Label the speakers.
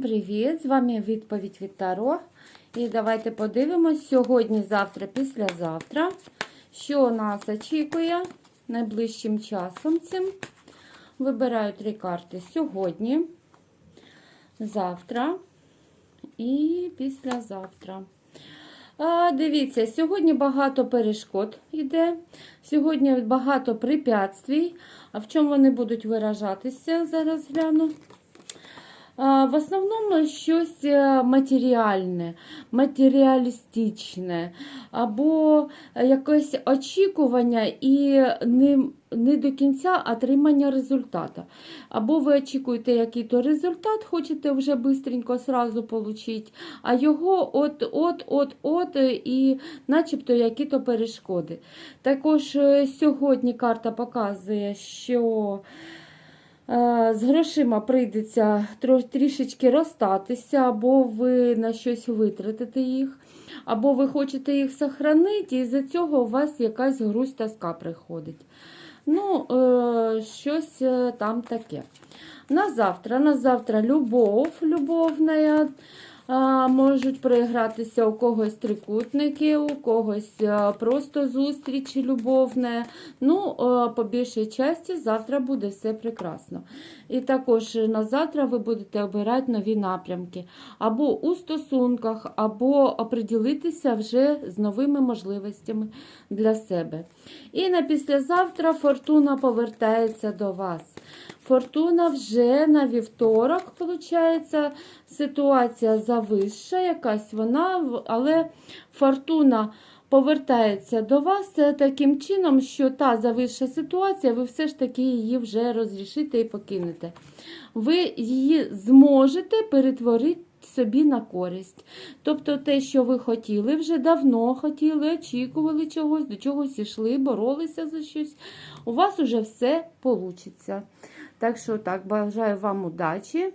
Speaker 1: Привіт! З вами відповідь від Таро. І давайте подивимось сьогодні, завтра, післязавтра, що нас очікує найближчим часом цим. Вибираю три карти сьогодні, завтра і післязавтра. А, Дивіться, сьогодні багато перешкод йде, сьогодні багато препятствий. А в чому вони будуть виражатися? Зараз гляну. В основному щось е, матеріальне, матеріалістичне, або якесь очікування і не, не до кінця отримання результату. Або ви очікуєте який-то результат, хочете вже швидко сразу отримати, а його от-от-от-от і начебто які-то перешкоди. Також е, сьогодні карта показує, що Е, З грошима прийдеться трішечки розстатися, або ви на щось витратите їх, або ви хочете їх сохранити, і з-за цього у вас якась грусть тоска приходить. Ну, е, щось е, там таке. На завтра, на завтра любов, любовна. Можуть проігратися у когось трикутники, у когось просто зустрічі любовне. Ну, по більшій часті завтра буде все прекрасно. І також на завтра ви будете обирати нові напрямки. Або у стосунках, або оприділитися вже з новими можливостями для себе. І на післязавтра фортуна повертається до вас. Фортуна вже на вівторок, виходить, ситуація завища якась вона, але фортуна повертається до вас таким чином, що та завища ситуація, ви все ж таки її вже розрішите і покинете. Ви її зможете перетворити собі на користь. Тобто те, що ви хотіли, вже давно хотіли, очікували чогось, до чогось йшли, боролися за щось, у вас уже все вийде. Так що так, бажаю вам удачі.